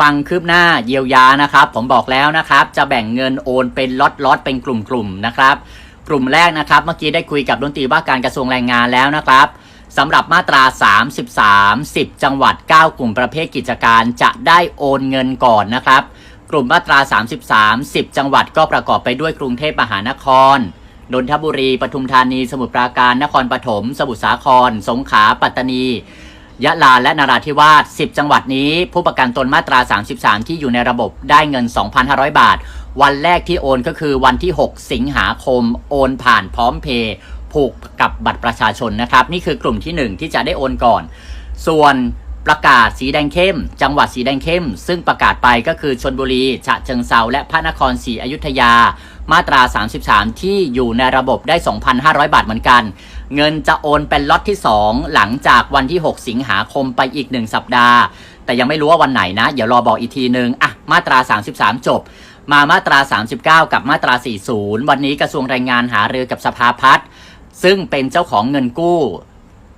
ฟังคืบหน้าเยียวยานะครับ ผมบอกแล้วนะครับ จะแบ่งเงินโอนเป็นล็อตล็อตๆเป็นกลุ่มๆนะครับ กลุ่มแรกนะครับ เมื่อกี้ได้คุยกับดนตรีว่าการกระทรวงแรงงานแล้วนะครับสำหรับมาตรา 33 10 จังหวัด 9 กลุ่มประเภทกิจการจะได้โอนเงินก่อนนะครับ กลุ่มมาตรา 33 10 จังหวัดก็ประกอบไปด้วยกรุงเทพมหานครนนทบุรี ปทุมธานี สมุทรปราการ นครปฐม สมุทรสาคร สงขลา ปัตตานี ยะลาและนราธิวาส 10 จังหวัดนี้ ผู้ประกันตนมาตรา 33 ที่อยู่ในระบบได้เงิน 2,500 บาท วันแรกที่โอนก็คือวันที่ 6 สิงหาคม โอนผ่านพร้อมเพย์ผูกกับบัตรประชาชนนะครับ นี่คือกลุ่มที่ 1 ที่จะได้โอนก่อน ส่วนประกาศสีแดงเข้ม จังหวัดสีแดงเข้ม ซึ่งประกาศไปก็คือชนบุรี ฉะเชิงเซาและพระนครศรีอยุธยา มาตรา 33 ที่อยู่ในระบบได้ 2,500 บาทเหมือนกัน เงินจะโอนเป็นล็อตที่ 2 หลังจากวันที่ 6 สิงหาคมไปอีก 1 สัปดาห์ แต่ยังไม่รู้ว่าวันไหนนะ เดี๋ยวรอบอกอีกทีนึง อะ มาตรา 33 จบ มามาตรา 39 กับมาตรา 40 วันนี้กระทรวงแรงงานหารือกับสภาพัฒน์ซึ่งเป็นเจ้าของเงินกู้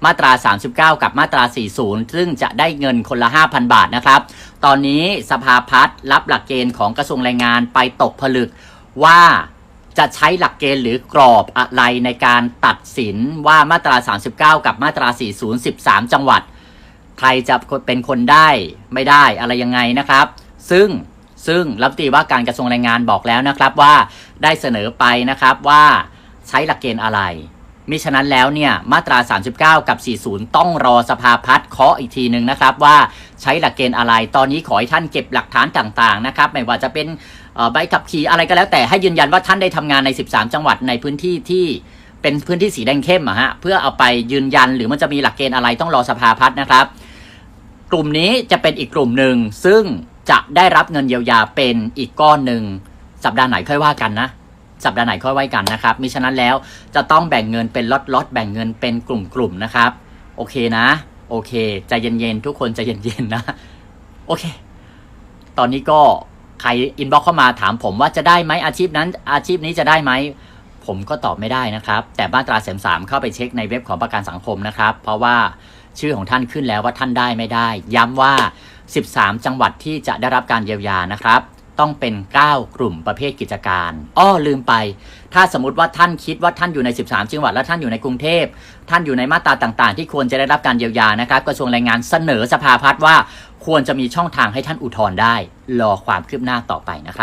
มาตรา 39 กับมาตรา 40 ซึ่งจะได้เงินคนละ 5,000 บาทนะครับ ตอนนี้สภาพัฒน์รับหลักเกณฑ์ของกระทรวงแรงงานไปตกผลึกว่า จะใช้หลักเกณฑ์หรือกรอบอะไรในการตัดสินว่ามาตรา 39 กับมาตรา 40 13 จังหวัด ใครจะเป็นคนได้ไม่ได้อะไรยังไงนะครับ ซึ่งซึ่งรัฐมนตรีว่าการกระทรวงแรงงานบอกแล้วนะครับว่าได้เสนอไปนะครับว่าใช้หลักเกณฑ์อะไร มิฉะนั้นแล้วเนี่ยมาตรา 39 กับ 40 ต้องรอสภาพัฒน์เคาะอีกทีหนึ่งนะครับว่าใช้หลักเกณฑ์อะไร ตอนนี้ขอให้ท่านเก็บหลักฐานต่างๆนะครับไม่ว่าจะเป็นใบขับขี่อะไรก็แล้วแต่ให้ยืนยันว่าท่านได้ทำงานใน 13 จังหวัดในพื้นที่ที่เป็นพื้นที่สีแดงเข้มอะฮะเพื่อเอาไปยืนยันหรือมันจะมีหลักเกณฑ์อะไรต้องรอสภาพัฒน์นะครับ กลุ่มนี้จะเป็นอีกกลุ่มหนึ่งซึ่งจะได้รับเงินเยียวยาเป็นอีกก้อนหนึ่งสัปดาห์ไหนค่อยว่ากันนะ สัปดาห์ไหนค่อยว่ากันนะครับมิฉะนั้นแล้วจะต้องแบ่งเงินเป็นล็อตๆแบ่งเงินเป็นกลุ่มๆนะครับ โอเคนะ โอเคใจเย็นๆทุกคนใจเย็นๆนะ โอเค ตอนนี้ก็ใครอินบ็อกเข้ามาถามผมว่าจะได้ไหมอาชีพนั้น อาชีพนี้จะได้ไหมผมก็ตอบไม่ได้นะครับ แต่มานตราเสมสามเข้าไปเช็คในเว็บของประกันสังคมนะครับ เพราะว่าชื่อของท่านขึ้นแล้วว่าท่านได้ไม่ได้ ย้ำว่า 13 จังหวัดที่จะได้รับการเยียวยานะครับ ต้องเป็น 9 กลุ่มประเภทกิจการ อ้อลืมไป ถ้าสมมติว่าท่านคิดว่าท่านอยู่ใน 13 จังหวัดและท่านอยู่ในกรุงเทพ ท่านอยู่ในมาตราต่างๆ ที่ควรจะได้รับการเยียวยานะครับกระทรวงแรงงานเสนอสภาพัฒน์ว่า ควรจะมีช่องทางให้ท่านอุทธรณ์ได้ รอความคืบหน้าต่อไปนะครับ